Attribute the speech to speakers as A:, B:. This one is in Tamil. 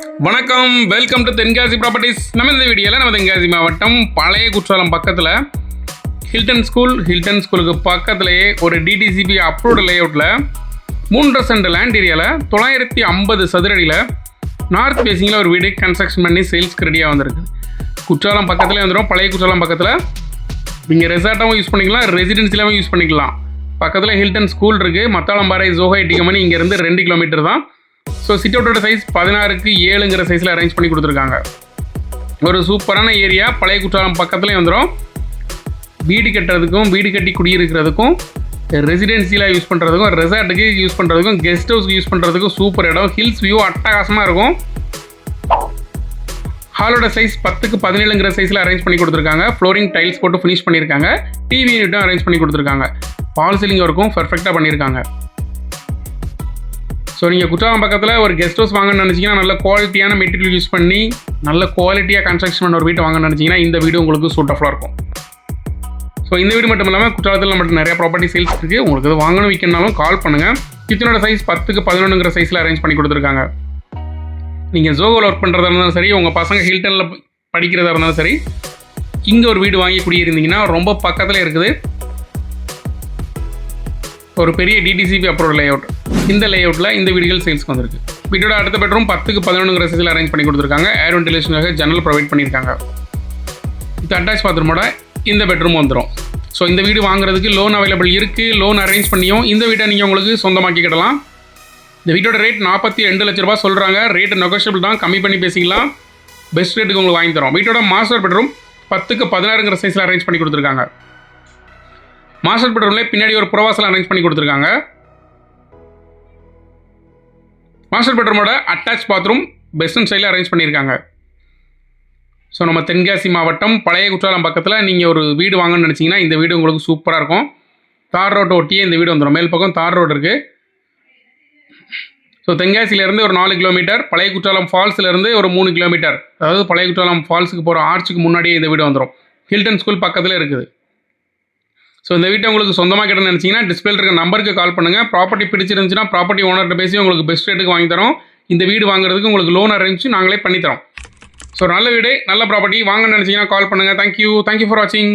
A: வணக்கம். வெல்கம் டு தென்காசி ப்ராப்பர்ட்டிஸ் நம்ம இந்த வீடியோவில் நம்ம தென்காசி மாவட்டம் பழைய குற்றாலம் பக்கத்தில் ஹில்டன் ஸ்கூல் ஹில்டன் ஸ்கூலுக்கு பக்கத்துலேயே ஒரு டிடிசிபி அப்ரூவ்டு லேஅவுட்டில் மூன்று சென்ட் லேண்ட் ஏரியாவில் தொள்ளாயிரத்தி ஐம்பது சதுரடியில் நார்த் பேசிங்கில் ஒரு வீடு கன்ஸ்ட்ரக்ஷன் பண்ணி சேல்ஸ்க்கு ரெடியாக வந்திருக்கு. குற்றாலம் பக்கத்துலேயே வந்துடும் பழைய குற்றாலம் பக்கத்தில் நீங்கள் ரெசார்ட்டாகவும் யூஸ் பண்ணிக்கலாம். ரெசிடென்சிலாகவும் யூஸ் பண்ணிக்கலாம். பக்கத்தில் ஹில்டன் ஸ்கூல் இருக்குது மத்தாளம்பாறை ஜோஹை டிகமணி இங்கேருந்து ரெண்டு கிலோமீட்டர் தான். ஸோ சிட் அவுட்டோட சைஸ் பதினாறுக்கு ஏழுங்கிற சைஸில் அரேஞ்ச் பண்ணி கொடுத்துருக்காங்க. ஒரு சூப்பரான ஏரியா பழைய குற்றாலம் பக்கத்துலேயே வந்துடும் வீடு கட்டுறதுக்கும் வீடு கட்டி குடியிருக்கிறதுக்கும் ரெசிடென்சியில் யூஸ் பண்ணுறதுக்கும் ரெசார்ட்டுக்கு யூஸ் பண்ணுறதுக்கும் கெஸ்ட் ஹவுஸ்க்கு யூஸ் பண்ணுறதுக்கும் சூப்பர் இடம். ஹில்ஸ் வியூ அட்டகாசமாக இருக்கும். ஹாலோட சைஸ் பத்துக்கு பதினேழுங்கிற சைஸில் அரேஞ்ச் பண்ணி கொடுத்துருக்காங்க. ஃப்ளோரிங் டைல்ஸ் போட்டு ஃபினிஷ் பண்ணியிருக்காங்க. டிவி யூனிட்டும் அரேஞ்ச் பண்ணி கொடுத்துருக்காங்க. பால் சீலிங் ஒர்க்கும் பர்ஃபெக்டாக பண்ணியிருக்காங்க. ஸோ நீங்கள் குற்றாலம் பக்கத்தில் ஒரு கெஸ்ட் ஹவுஸ் வாங்கணும்னு நினச்சிங்கன்னா நல்ல குவாலிட்டியான மெட்டீரியல் யூஸ் பண்ணி நல்ல குவாலிட்டியாக கன்ஸ்ட்ரக்ஷன் பண்ண ஒரு வீட்டை வாங்கணும்னு நினச்சிங்கன்னா இந்த வீடு உங்களுக்கு சூட்டஃபுல்லாக இருக்கும். ஸோ இந்த வீடு மட்டும் இல்லாமல் குற்றாலத்தில் நம்மகிட்ட நிறைய ப்ராப்பர்ட்டி சேல்ஸ் இருக்குது உங்களுக்கு இது வாங்கணும் விற்கணும்னாலும் கால் பண்ணுங்கள் கிச்சனோட சைஸ் பத்துக்கு பதினொன்றுங்கிற சைஸில் அரேஞ்ச் பண்ணி கொடுத்துருக்காங்க. நீங்கள் ஜோகோவில் ஒர்க் பண்ணுறதா இருந்தாலும் சரி உங்கள் பசங்க ஹில்டனில் படிக்கிறதா இருந்தாலும் சரி இங்கே ஒரு வீடு வாங்கி குடியிருந்தீங்கன்னா ரொம்ப பக்கத்தில் இருக்குது. ஒரு பெரிய டிடிசிபி அப்ரூவ் லேஅவுட் இந்த லேஅவுட்டில் இந்த வீடுகள் சேல்ஸ்க்கு வந்திருக்கு. வீட்டோட அடுத்த பெட்ரூம் பத்துக்கு பதினொன்றுங்கிற சைஸில் அரேஞ்ச் பண்ணி கொடுத்துருக்காங்க. ஏர் வென்டிலேஷனுக்காக ஜன்னல் ப்ரொவைட் பண்ணியிருக்காங்க. இது அட்டாச் பாத்ரூமோட இந்த பெட்ரூம் வந்துடும் ஸோ இந்த வீடு வாங்குறதுக்கு லோன் அவைலபிள் இருக்குது லோன் அரேஞ்ச் பண்ணியும் இந்த வீட்டை நீங்கள் உங்களுக்கு சொந்தமாக்கிக்கிடலாம் இந்த வீட்டோட ரேட் நாற்பத்தி ரெண்டு லட்ச ரூபா சொல்கிறாங்க ரேட் நெகோஷியபிள் தான். கம்மி பண்ணி பேசிக்கலாம். பெஸ்ட் ரேட்டுக்கு உங்களுக்கு வாங்கி தரோம். வீட்டோட மாஸ்டர் பெட்ரூம் பத்துக்கு பதினாறுங்கிற சைஸில் அரேஞ்ச் பண்ணி கொடுத்துருக்காங்க. மாஸ்டர் பெட்ரூம்லேயே பின்னாடி ஒரு புறவாசல் அரேஞ்ச் பண்ணி கொடுத்துருக்காங்க. மாஸ்டர் பெட்ரூமோட அட்டாச் பாத்ரூம் பெஸ்டன் ஸ்டைலில் அரேஞ்ச் பண்ணியிருக்காங்க. ஸோ நம்ம தென்காசி மாவட்டம் பழைய குற்றாலம் பக்கத்தில் நீங்கள் ஒரு வீடு வாங்கணும்னு நினச்சிங்கன்னா இந்த வீடு உங்களுக்கு சூப்பராக இருக்கும். தார் ரோட்டை ஒட்டியே இந்த வீடு வந்துடும் மேல் பக்கம் தார் ரோடு இருக்குது ஸோ தென்காசியிலேருந்து ஒரு நாலு கிலோமீட்டர் பழைய குற்றாலம் ஃபால்ஸ்லேருந்து ஒரு மூணு கிலோமீட்டர். அதாவது பழைய குற்றாலம் ஃபால்ஸுக்கு போகிற ஆர்ச்சுக்கு முன்னாடியே இந்த வீடு வந்துடும் ஹில்டன் ஸ்கூல் பக்கத்தில் இருக்குது. ஸோ இந்த வீட்டை உங்களுக்கு சொந்தமாக கிட்ட நினச்சிங்கன்னா டிஸ்பிளே இருக்க நம்பருக்கு கால் பண்ணுங்கள் ப்ராப்பர்ட்டி பிடிச்சிருந்துச்சுன்னா ப்ராப்பர்ட்டி ஓனர்கிட்ட பேசி உங்களுக்கு பெஸ்ட் ரேட்டுக்கு வாங்கி தரோம். இந்த வீடு வாங்குறதுக்கு உங்களுக்கு லோன் அரேஞ்ச் நாங்களே பண்ணித்தரோம் ஸோ நல்ல வீடு நல்ல ப்ராப்பர்ட்டி வாங்க நினச்சிங்கன்னா கால் பண்ணுங்கள் தேங்க்யூ தேங்க்யூ ஃபார் வாட்சிங்